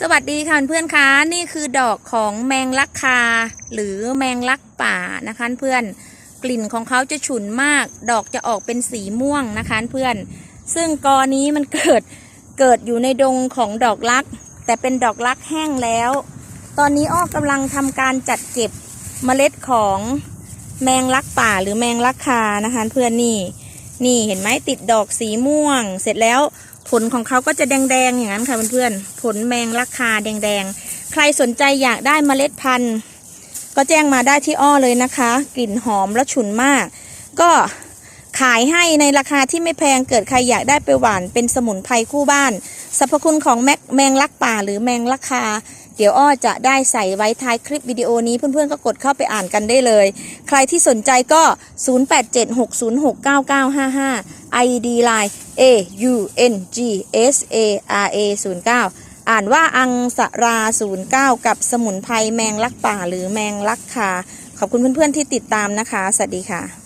สวัสดีค่ะเพื่อนคะนี่คือดอกของแมงลักคา หรือแมงลักป่านะคะเพื่อนกลิ่นของเขาจะฉุนมาก ดอกจะออกเป็นสีม่วงนะคะเพื่อน ซึ่งกอนี้มันเกิดเกิดอยู่ในดงของดอกลัก แต่เป็นดอกลักแห้งแล้ว ตอนนี้อ้อกำลังทำการจัดเก็บเมล็ดของแมงลักป่าหรือแมงลักคานะคะเพื่อนนี่ นี่เห็นไหมติดดอกสีม่วง เสร็จแล้วผลของเขาก็จะแดงๆอย่างนั้นค่ะเพื่อนๆผลแมงลักคาแดงๆ ใครสนใจอยากได้เมล็ดพันธุ์ ก็แจ้งมาได้ที่อ้อเลยนะคะ กลิ่นหอมและฉุนมาก ก็ขายให้ในราคาที่ไม่แพงเกิดใครอยากได้ไปหวานเป็นสมุนไพรคู่บ้านสรรพคุณของแมแมงลักป่าหรือแมงลักคา เดี๋ยวอ้อจะได้ใส่ไว้ท้ายคลิปวิดีโอนี้เพื่อนๆก็กดเข้าไปอ่านกันได้เลย ใครที่สนใจก็ 0876069955 ID Line A U N G S A R A 09อ่านว่าอังสรา 09 กับสมุนไพรแมงลักป่าหรือแมงลักคาขอบคุณเพื่อนๆที่ติดตามนะคะ สวัสดีค่ะ